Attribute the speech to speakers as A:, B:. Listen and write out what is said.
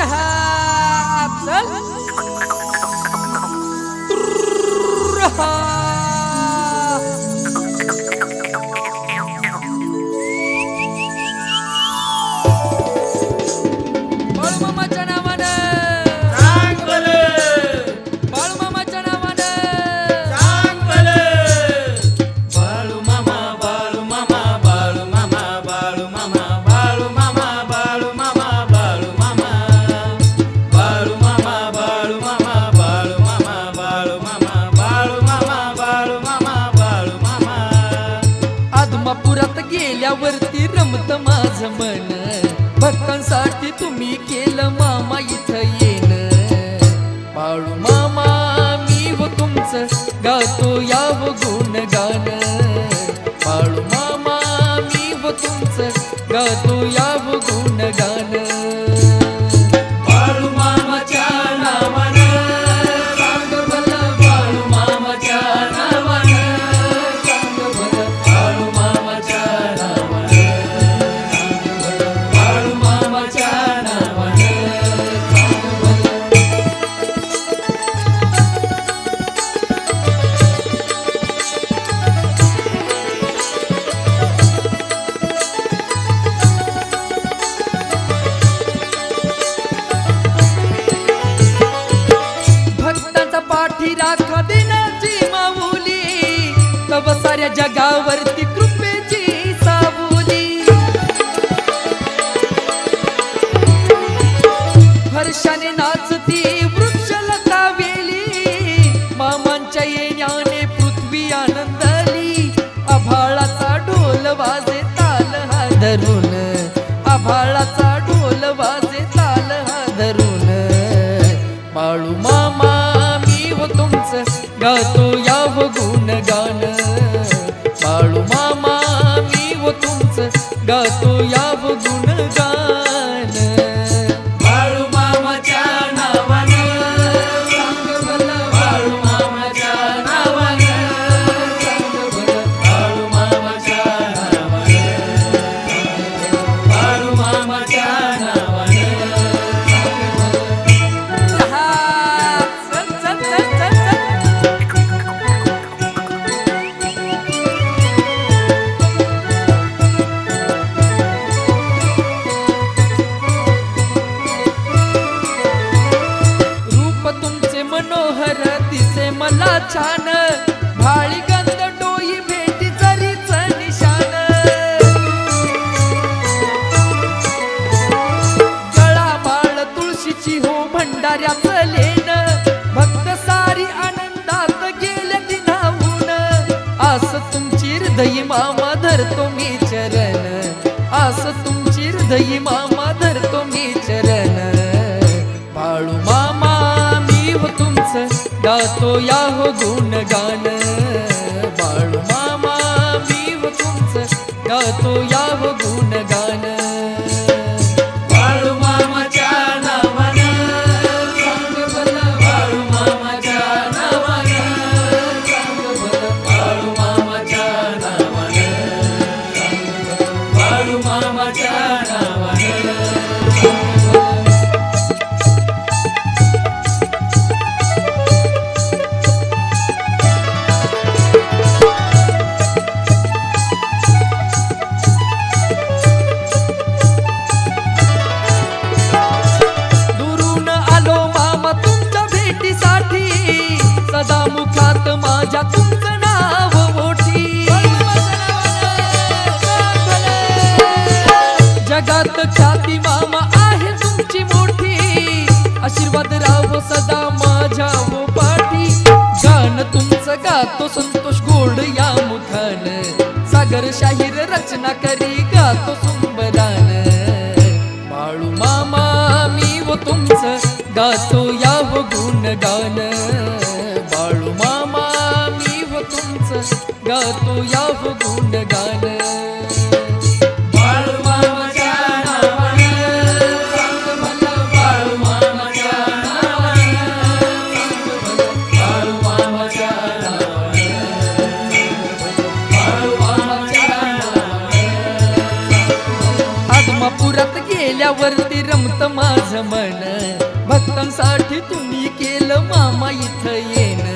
A: عنها أبسل
B: आदमापुरात रमत माझ मन. भक्तांसाठी तुम्ही केलं मामा इथं येण. बाळू मामा मी व तुमचं गातो याव गुण गाण. बाळू मामा मी व तुमचं गातो याव गुण गाण. माऊली साऱ्या जगावरती कृपेची सावली हर्षाने नाचती वृक्षलता वेली मामांच्या येण्याने पृथ्वी आनंदली. आभाळाचा ढोल वाजे ताल हा धरून. आभाळाचा ढोल वाजे ताल हा धरून. माळू मामा मी व तुमचं गातो
A: या
B: हो गुण तू या छान. भाळी गंध डोई भेटी जरीच निशान गळा बाळ तुळशीची हो भंडाऱ्याचं लेन भक्त सारी आनंदात गेले दिनाहून. आस तुमची हृदयी मामा धरतो मी चरण. आस तुमची हृदयी मामा गातो या हो गुण आशीर्वाद राहो सदा माझ्या हो पाठी गाणं तुमचं गातो संतोष गोड या मुखान. सागर शाहीर रचना करी गातो सुंबरान बाळू मामा मी व तुमचं गातो याव हो गुण गान बाळू मामा मी व तुमचं गातो याव गुण गान तुमच्यावरती रमत माझ मन. भक्तांसाठी तुम्ही केलं मामा इथं येण.